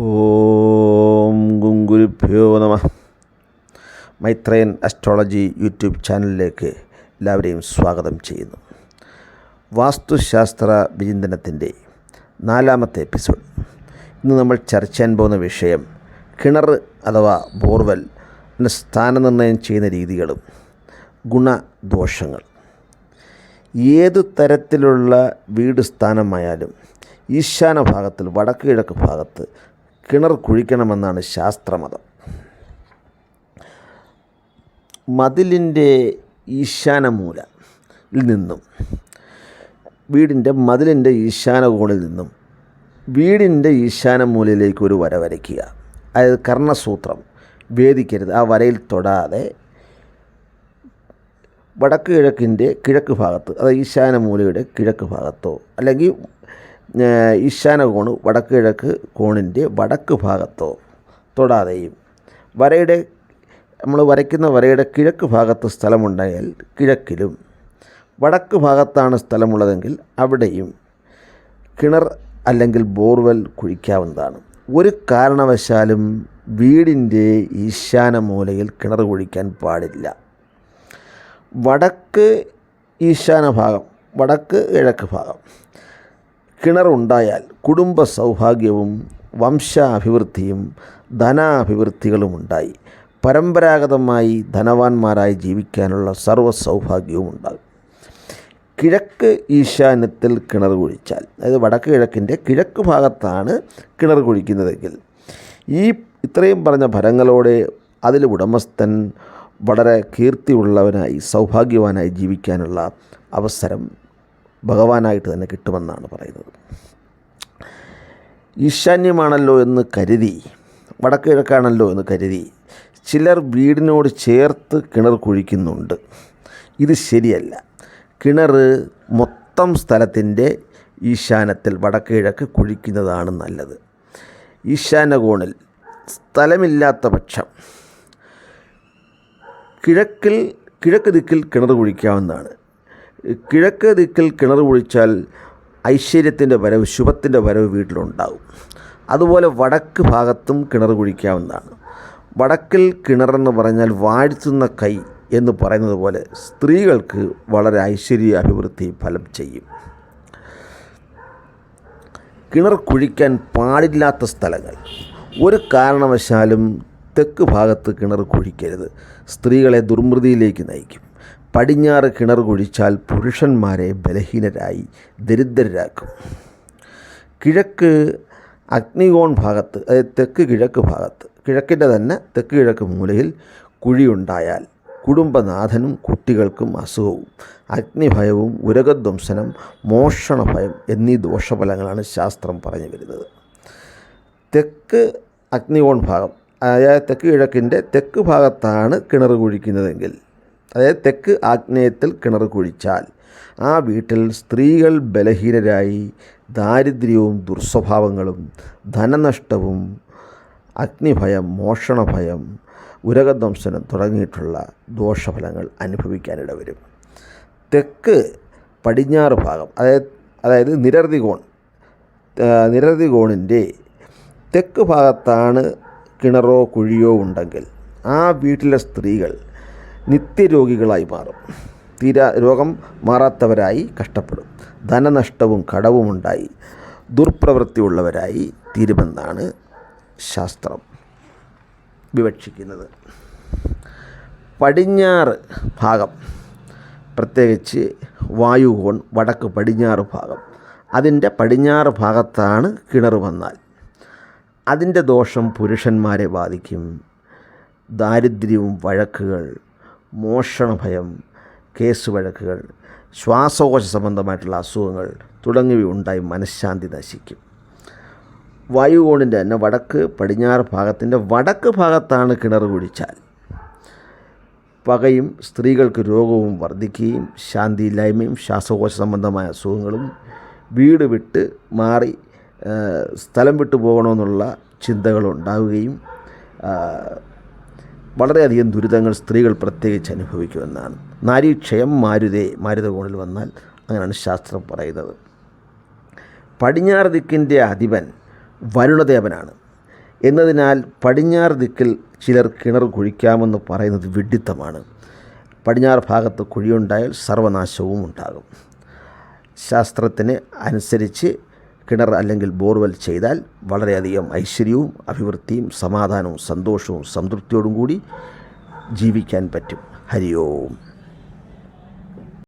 ഓം ഗുങ്കുരുഭ്യോ നമ. മൈത്രേൻ astrology YouTube ചാനലിലേക്ക് എല്ലാവരെയും സ്വാഗതം ചെയ്യുന്നു. വാസ്തുശാസ്ത്ര വിചിന്തനത്തിന്റെ നാലാമത്തെ എപ്പിസോഡ്. ഇന്ന് നമ്മൾ ചർച്ച ചെയ്യാൻ പോകുന്ന വിഷയം കിണർ അഥവാ ബോർവെൽ സ്ഥാനനിർണയം ചെയ്യുന്ന രീതികളും ഗുണദോഷങ്ങൾ. ഏതു തരത്തിലുള്ള വീട് സ്ഥാനമായാലും ഈശാന ഭാഗത്തിൽ വടക്ക് കിഴക്ക് ഭാഗത്ത് കിണർ കുഴിക്കണമെന്നാണ് ശാസ്ത്രമതം. മതിലിന്റെ ഈശാനമൂലയിൽ നിന്നും വീടിന്റെ മതിലിന്റെ ഈശാന കോണിൽ നിന്നും വീടിന്റെ ഈശാനമൂലയിലേക്ക് ഒരു വര വരയ്ക്കുക. അതായത് കർണസൂത്രം വേദിക്കരുത് ആ വരയിൽ തൊടാതെ വടക്ക് കിഴക്കിന്റെ കിഴക്ക് ഭാഗത്ത് അതായത് ഈശാനമൂലയുടെ കിഴക്ക് ഭാഗത്തോ അല്ലെങ്കിൽ ഈശാന കോണ് വടക്ക് കിഴക്ക് കോണിന്റെ വടക്ക് ഭാഗത്തോ തൊടാതെയും വരയുടെ നമ്മൾ വരയ്ക്കുന്ന വരയുടെ കിഴക്ക് ഭാഗത്ത് സ്ഥലമുണ്ടായാൽ കിഴക്കിലും വടക്ക് ഭാഗത്താണ് സ്ഥലമുള്ളതെങ്കിൽ അവിടെയും കിണർ അല്ലെങ്കിൽ ബോർവെൽ കുഴിക്കാവുന്നതാണ്. ഒരു കാരണവശാലും വീടിന്റെ ഈശാന മൂലയിൽ കിണർ കുഴിക്കാൻ പാടില്ല. വടക്ക് ഈശാന ഭാഗം വടക്ക് കിഴക്ക് ഭാഗം. കിണറുണ്ടായാൽ കുടുംബ സൗഭാഗ്യവും വംശാഭിവൃദ്ധിയും ധനാഭിവൃദ്ധികളും ഉണ്ടായി പരമ്പരാഗതമായി ധനവാന്മാരായി ജീവിക്കാനുള്ള സർവ സൗഭാഗ്യവും ഉണ്ടാകും കിഴക്ക് ഈശാന്യത്തിൽ കിണർ കുഴിച്ചാൽ അതായത് വടക്ക് കിഴക്കിന്റെ കിഴക്ക് ഭാഗത്താണ് കിണർ കുഴിക്കുന്നതെങ്കിൽ ഈ ഇത്രയും പറഞ്ഞ ഫലങ്ങളോടെ അതിൽ ഉടമസ്ഥൻ വളരെ കീർത്തിയുള്ളവനായി സൗഭാഗ്യവാനായി ജീവിക്കാനുള്ള അവസരം ഭഗവാനായിട്ട് തന്നെ കിട്ടുമെന്നാണ് പറയുന്നത്. ഈശാന്യമാണല്ലോ എന്ന് കരുതി വടക്ക് കിഴക്കാണല്ലോ എന്ന് കരുതി ചിലർ വീടിനോട് ചേർത്ത് കിണർ കുഴിക്കുന്നുണ്ട്. ഇത് ശരിയല്ല. കിണർ മൊത്തം സ്ഥലത്തിന്റെ ഈശാനത്തിൽ വടക്ക് കിഴക്ക് കുഴിക്കുന്നതാണ് നല്ലത്. ഈശാന കോണിൽ സ്ഥലമില്ലാത്ത പക്ഷം കിഴക്കിൽ കിഴക്ക് ദിക്കിൽ കിണർ കുഴിക്കാവുന്നതാണ്. കിഴക്ക് ദിക്കിൽ കിണർ കുഴിച്ചാൽ ഐശ്വര്യത്തിന്റെ വരവ് ശുഭത്തിന്റെ വരവ് വീട്ടിലുണ്ടാകും അതുപോലെ വടക്ക് ഭാഗത്തും കിണർ കുഴിക്കാവുന്നതാണ്. വടക്കിൽ കിണറെന്ന് പറഞ്ഞാൽ വാഴ്ത്തുന്ന കൈ എന്ന് പറയുന്നത് പോലെ സ്ത്രീകൾക്ക് വളരെ ഐശ്വര്യ അഭിവൃദ്ധി ഫലം ചെയ്യും. കിണർ കുഴിക്കാൻ പാടില്ലാത്ത സ്ഥലങ്ങൾ. ഒരു കാരണവശാലും തെക്ക് ഭാഗത്ത് കിണർ കുഴിക്കരുത്. സ്ത്രീകളെ ദുർമൃതിയിലേക്ക് നയിക്കും. പടിഞ്ഞാറ് കിണർ കുഴിച്ചാൽ പുരുഷന്മാരെ ബലഹീനരായി ദരിദ്രരാക്കും. കിഴക്ക് അഗ്നികോൺ ഭാഗത്ത് അതായത് തെക്ക് കിഴക്ക് ഭാഗത്ത് കിഴക്കിന്റെ തന്നെ തെക്ക് കിഴക്ക് മൂലയിൽ കുഴിയുണ്ടായാൽ കുടുംബനാഥനും കുട്ടികൾക്കും അസുഖവും അഗ്നിഭയവും ഉരകധ്വംസനം മോഷണഭയം എന്നീ ദോഷഫലങ്ങളാണ് ശാസ്ത്രം പറഞ്ഞു വരുന്നത്. തെക്ക് അഗ്നികോൺ ഭാഗം അതായത് തെക്ക് കിഴക്കിന്റെ തെക്ക് ഭാഗത്താണ് കിണർ കുഴിക്കുന്നതെങ്കിൽ അതായത് തെക്ക് ആഗ്നേയത്തിൽ കിണർ കുഴിച്ചാൽ ആ വീട്ടിൽ സ്ത്രീകൾ ബലഹീനരായി ദാരിദ്ര്യവും ദുർസ്വഭാവങ്ങളും ധനനഷ്ടവും അഗ്നിഭയം മോഷണഭയം ഉരകധ്വംസനം തുടങ്ങിയിട്ടുള്ള ദോഷഫലങ്ങൾ അനുഭവിക്കാനിട വരും. തെക്ക് പടിഞ്ഞാറ് ഭാഗം അതായത് അതായത് നിരർതികോൺ നിരർതികോണിന്റെ തെക്ക് ഭാഗത്താണ് കിണറോ കുഴിയോ ഉണ്ടെങ്കിൽ ആ വീട്ടിലെ സ്ത്രീകൾ നിത്യരോഗികളായി മാറും. തീരാ രോഗം മാറാത്തവരായി കഷ്ടപ്പെടും. ധനനഷ്ടവും കടവുമുണ്ടായി. ദുർപ്രവൃത്തിയുള്ളവരായി തീരുമെന്നാണ് ശാസ്ത്രം വിവക്ഷിക്കുന്നത്. പടിഞ്ഞാറ് ഭാഗം പ്രത്യേകിച്ച് വായുകോൺ വടക്ക് പടിഞ്ഞാറ് ഭാഗം. അതിന്റെ പടിഞ്ഞാറ് ഭാഗത്താണ് കിണർ വന്നാൽ. അതിന്റെ ദോഷം പുരുഷന്മാരെ ബാധിക്കും. ദാരിദ്ര്യവും വഴക്കുകൾ മോഷണഭയം കേസ് വഴക്കുകൾ ശ്വാസകോശ സംബന്ധമായിട്ടുള്ള അസുഖങ്ങൾ തുടങ്ങിയവ ഉണ്ടായി മനഃശാന്തി നശിക്കും. വായുകോണിന്റെ തന്നെ വടക്ക് പടിഞ്ഞാറ് ഭാഗത്തിന്റെ വടക്ക് ഭാഗത്താണ് കിണർ കുഴിച്ചാൽ. പകയും സ്ത്രീകൾക്ക് രോഗവും വർദ്ധിക്കുകയും ശാന്തിയില്ലായ്മയും ശ്വാസകോശ സംബന്ധമായ അസുഖങ്ങളും വീട് വിട്ട് മാറി സ്ഥലം വിട്ടു പോകണമെന്നുള്ള ചിന്തകളുണ്ടാവുകയും വളരെയധികം ദുരിതങ്ങൾ സ്ത്രീകൾ പ്രത്യേകിച്ച് അനുഭവിക്കുമെന്നാണ്. നാരീക്ഷയം മാരുതേ മാരുതകോണിൽ വന്നാൽ അങ്ങനെയാണ് ശാസ്ത്രം പറയുന്നത്. പടിഞ്ഞാറ് ദിക്കിന്റെ അധിപൻ വരുണദേവനാണ്. എന്നതിനാൽ പടിഞ്ഞാറ് ദിക്കിൽ ചിലർ കിണർ കുഴിക്കാമെന്ന് പറയുന്നത് വിഡിത്തമാണ് പടിഞ്ഞാറ് ഭാഗത്ത് കുഴിയുണ്ടായാൽ സർവനാശവും ഉണ്ടാകും. ശാസ്ത്രത്തിന് അനുസരിച്ച് കിണർ അല്ലെങ്കിൽ ബോർവെൽ ചെയ്താൽ വളരെയധികം ഐശ്വര്യവും അഭിവൃദ്ധിയും സമാധാനവും സന്തോഷവും സംതൃപ്തിയോടും കൂടി ജീവിക്കാൻ പറ്റും. ഹരി ഓം